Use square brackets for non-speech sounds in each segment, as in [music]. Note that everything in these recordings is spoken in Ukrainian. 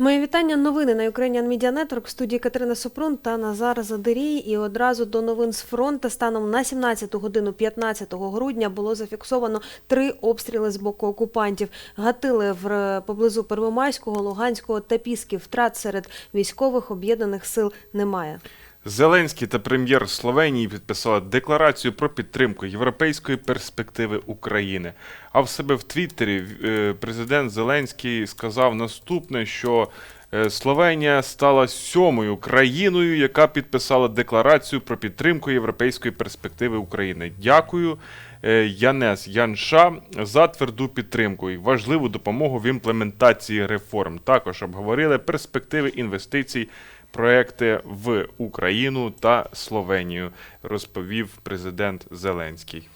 Мої вітання. Новини на Ukrainian Media Network в студії Катерина Супрун та Назар Задирій. І одразу до новин з фронту станом на 17 годину 15 грудня було зафіксовано три обстріли з боку окупантів. Гатили в поблизу Первомайського, Луганського та Пісків. Втрат серед військових об'єднаних сил немає. Зеленський та прем'єр Словенії підписали декларацію про підтримку європейської перспективи України. А в себе в Твіттері е, президент Зеленський сказав наступне, що е, Словенія стала сьомою країною, яка підписала декларацію про підтримку європейської перспективи України. Дякую. е, Янес Янша за тверду підтримку і важливу допомогу в імплементації реформ. Також обговорили перспективи інвестицій проекти в Україну та Словенію, розповів президент Зеленський.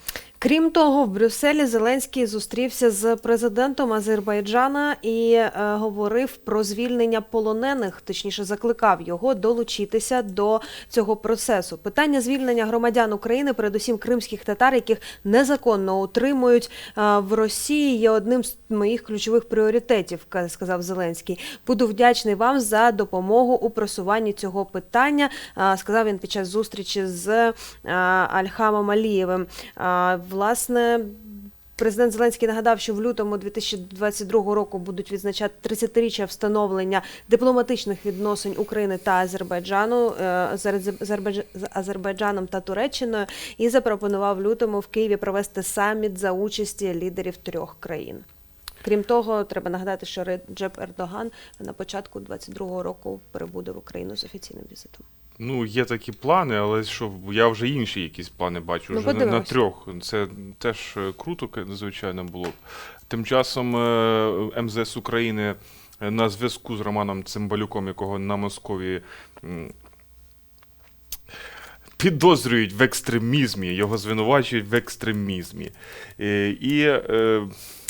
Крім того, в Брюсселі Зеленський зустрівся з президентом Азербайджана і е, говорив про звільнення полонених, точніше закликав його долучитися до цього процесу. Питання звільнення громадян України, передусім кримських татар, яких незаконно утримують е, в Росії, є одним з моїх ключових пріоритетів, сказав Зеленський. Буду вдячний вам за допомогу у просуванні цього питання, е, сказав він під час зустрічі з е, Альхамом Алієвим. Е, Власне. Президент Зеленський нагадав, що в лютому 2022 року будуть відзначати 30-річчя встановлення дипломатичних відносин України та Азербайджану е, з Азербайдж- Азербайдж- з Азербайджаном та Туреччиною і запропонував лютому в Києві провести саміт за участі лідерів трьох країн. Крім того, треба нагадати, що Реджеп Ердоган на початку 2022 року перебуде в Україну з офіційним візитом. Ну, є такі плани, але що я вже інші якісь плани бачу. Ну, вже на, на трьох. Це теж е, круто, звичайно, було б. Тим часом е, МЗС України е, на зв'язку з Романом Цимбалюком, якого на Московії. Підозрюють в екстремізмі, його звинувачують в екстремізмі. І е,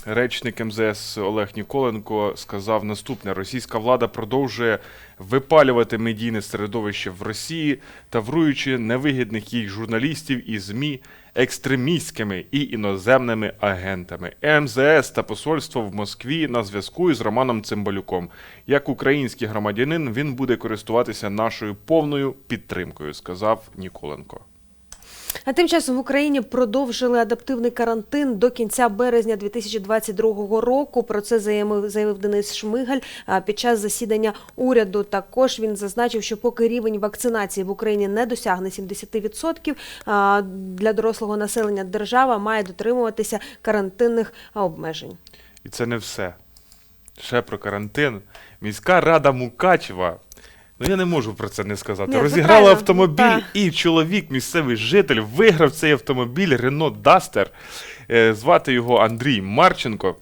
речник МЗС Олег Ніколенко сказав наступне: російська влада продовжує випалювати медійне середовище в Росії, тавруючи невигідних їй журналістів і ЗМІ екстремістськими і іноземними агентами. МЗС та посольство в Москві на зв'язку із Романом Цимбалюком. Як український громадянин, він буде користуватися нашою повною підтримкою, сказав Ніколенко. А тим часом в Україні продовжили адаптивний карантин до кінця березня 2022 року. Про це заявив, Денис Шмигаль під час засідання уряду. Також він зазначив, що поки рівень вакцинації в Україні не досягне 70%, а, для дорослого населення держава має дотримуватися карантинних обмежень. І це не все. Ще про карантин. Міська рада Мукачева. Ну я не можу про це не сказати. Ні, Розіграла правильно. автомобіль, Так. і чоловік, місцевий житель, виграв цей автомобіль Renault Duster. Е, Звати його Андрій Марченко.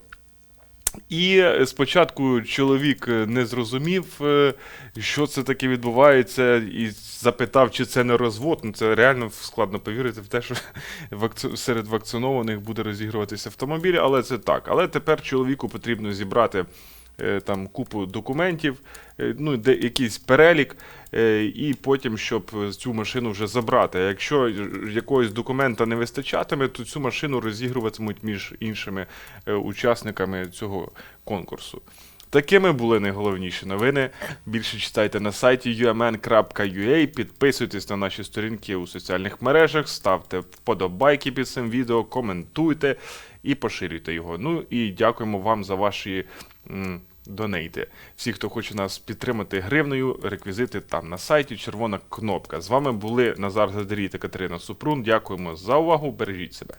І е, спочатку чоловік е, не зрозумів, е, що це таке відбувається, і запитав, чи це не розвод. Ну це реально складно повірити в те, що [laughs] вакци- серед вакцинованих буде розігруватися автомобіль, але це так. Але тепер чоловіку потрібно зібрати там купу документів, е, ну де якийсь перелік, е, і потім, щоб е, цю машину вже забрати. Якщо е, якогось документа не вистачатиме, то цю машину розігруватимуть між іншими е, учасниками цього конкурсу. Такими були найголовніші новини. Більше читайте на сайті umn.ua, підписуйтесь на наші сторінки у соціальних мережах, ставте вподобайки під цим відео, коментуйте і поширюйте його. Ну і дякуємо вам за ваші донейти. Всі, хто хоче нас підтримати гривнею, реквізити там на сайті, червона кнопка. З вами були Назар Задарій та Катерина Супрун. Дякуємо за увагу. Бережіть себе.